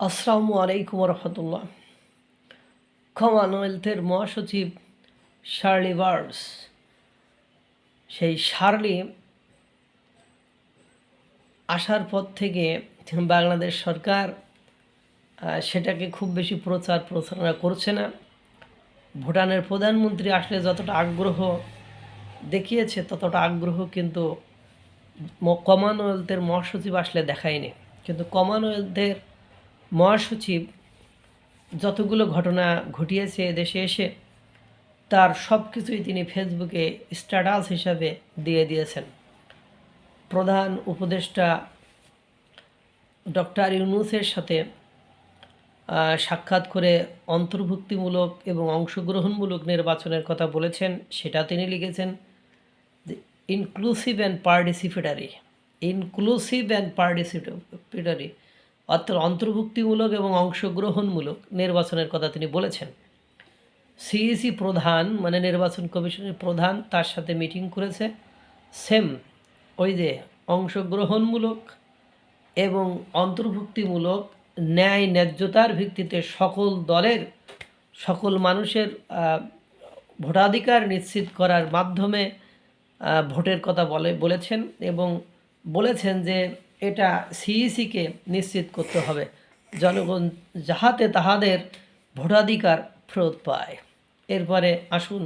আসসালামু আলাইকুম রহমতুল্লাহ কমনওয়েলথের মহাসচিব শার্লি বার্ডস সেই শার্লি আসার পর থেকে বাংলাদেশ সরকার সেটাকে খুব বেশি প্রচার প্রচারণা করছে না। ভুটানের প্রধানমন্ত্রী আসলে যতটা আগ্রহ দেখিয়েছে, ততটা আগ্রহ কিন্তু কমনওয়েলথের মহাসচিব আসলে দেখায়নি। কিন্তু কমনওয়েলথের মহাসচিব, যতগুলো ঘটনা ঘটিয়েছে দেশে এসে, তার সব কিছুই তিনি ফেসবুকে স্ট্যাটাস হিসাবে দিয়ে দিয়েছেন। প্রধান উপদেষ্টা ডক্টর ইউনুসের সাথে সাক্ষাৎ করে অন্তর্ভুক্তিমূলক এবং অংশগ্রহণমূলক নির্বাচনের কথা বলেছেন, সেটা তিনি লিখেছেন inclusive and participatory inclusive and participatory অর্থাৎ অন্তর্ভুক্তিমূলক এবং অংশগ্রহণমূলক নির্বাচনের কথা তিনি বলেছেন। সিইসি প্রধান মানে নির্বাচন কমিশনের প্রধান, তার সাথে মিটিং করেছে। সেম ওই যে অংশগ্রহণমূলক এবং অন্তর্ভুক্তিমূলক ন্যায় ন্যায্যতার ভিত্তিতে সকল দলের, সকল মানুষের ভোটাধিকার নিশ্চিত করার মাধ্যমে ভোটের কথা বলে, বলেছেন এবং বলেছেন যে এটা সিইসিকে নিশ্চিত করতে হবে। জনগণ যাহাতে তাহাদের ভোটাধিকার ফেরত পায়। এরপরে আসুন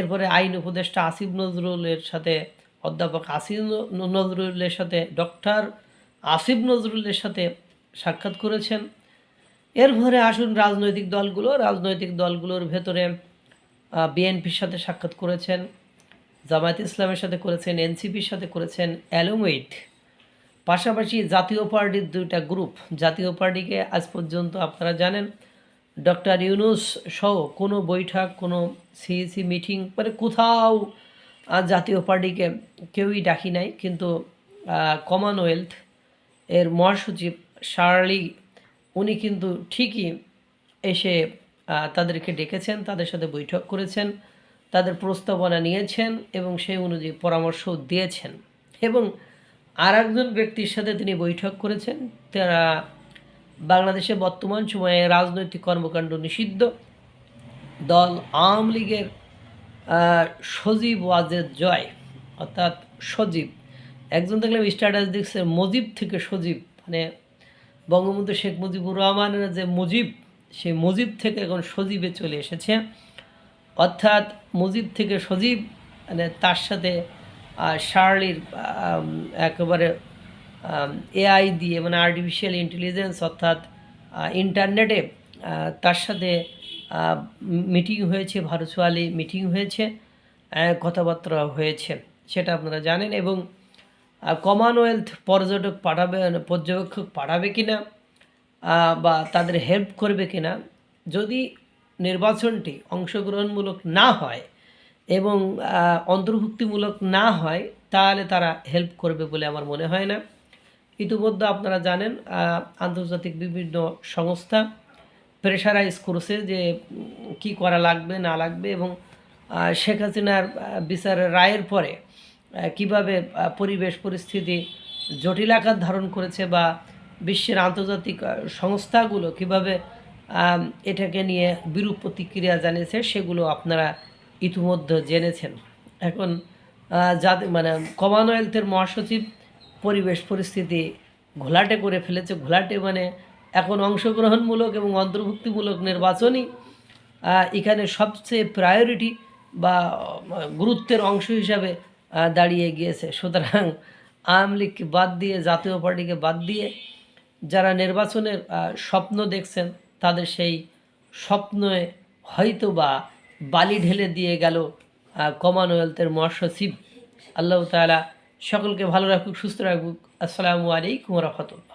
এরপরে আইন উপদেষ্টা আসিফ নজরুলের সাথে অধ্যাপক আসিফ নজরুলের সাথে ডক্টর আসিফ নজরুলের সাথে সাক্ষাৎ করেছেন। এরপরে আসুন রাজনৈতিক দলগুলো। রাজনৈতিক দলগুলোর ভেতরে বিএনপির সাথে সাক্ষাৎ করেছেন, জামায়াত ইসলামের সাথে করেছেন, এনসিপির সাথে করেছেন অ্যালোমেট পাশাপাশি জাতীয় পার্টির দুইটা গ্রুপ জাতীয় পার্টিকে আজ পর্যন্ত আপনারা জানেন ডক্টর ইউনুস সহ কোনো বৈঠক, কোনো সিইসি মিটিং মানে কোথাও জাতীয় পার্টিকে কেউই ডাকি নাই, কিন্তু কমনওয়েলথ এর মহাসচিব শার্লি উনি কিন্তু ঠিকই এসে তাদেরকে ডেকেছেন, তাদের সাথে বৈঠক করেছেন, তাদের প্রস্তাবনা নিয়েছেন এবং সেই অনুযায়ী পরামর্শ দিয়েছেন। এবং আর একজন ব্যক্তির সাথে তিনি বৈঠক করেছেন। তারা বাংলাদেশে বর্তমান সময়ে রাজনৈতিক কর্মকাণ্ড নিষিদ্ধ। দল আওয়ামী লীগের সজীব ওয়াজেদ জয়, অর্থাৎ সজীব। একজন দেখলাম স্ট্যাটাস দেখছে মজিব থেকে সজীব মানে বঙ্গবন্ধু শেখ মুজিবুর রহমানের যে মুজিব, সেই মুজিব থেকে এখন সজীবে চলে এসেছে। অর্থাৎ মুজিব থেকে সজীব মানে তার সাথে শার্লির একেবারে এআই দিয়ে মানে আর্টিফিশিয়াল ইন্টেলিজেন্স অর্থাৎ ইন্টারনেটে তার সাথে মিটিং হয়েছে ভার্চুয়ালি মিটিং হয়েছে কথাবার্তা হয়েছে, সেটা আপনারা জানেন এবং কমনওয়েলথ পর্যটক পাঠাবে পর্যবেক্ষক পাঠাবে কি না বা তাদের হেল্প করবে কি না যদি নির্বাচনটি অংশগ্রহণমূলক না হয় এবং অন্তর্ভুক্তিমূলক না হয় তাহলে তারা হেল্প করবে বলে আমার মনে হয় না। ইতিমধ্যে আপনারা জানেন আন্তর্জাতিক বিভিন্ন সংস্থা প্রেশারাইজ করছে যে কি করা লাগবে, না লাগবে এবং শেখ হাসিনার বিচারের রায়ের পরে কীভাবে পরিবেশ পরিস্থিতি জটিল আকার ধারণ করেছে বা বিশ্বের আন্তর্জাতিক সংস্থাগুলো কীভাবে এটাকে নিয়ে বিরূপ প্রতিক্রিয়া জানিয়েছে, সেগুলো আপনারা ইতিমধ্যে জেনেছেন। এখন যাতে মানে কমনওয়েলথের মহাসচিব পরিবেশ, পরিস্থিতি ঘোলাটে করে ফেলেছে। ঘোলাটে মানে এখন অংশগ্রহণমূলক এবং অন্তর্ভুক্তিমূলক নির্বাচনই এখানে সবচেয়ে প্রায়োরিটি বা গুরুত্বের অংশ হিসাবে দাঁড়িয়ে গিয়েছে। সুতরাং আওয়ামী লীগকে বাদ দিয়ে, জাতীয় পার্টিকে বাদ দিয়ে যারা নির্বাচনের স্বপ্ন দেখছেন, তাদের সেই স্বপ্নে হয়তো বা বালি ঢেলে দিয়ে গেল কমনওয়েলথের মহাসচিব। আল্লাহ তালা সকলকে ভালো রাখুক, সুস্থ রাখুক। আসসালামু আলাইকুম রহমতুল্লাহ।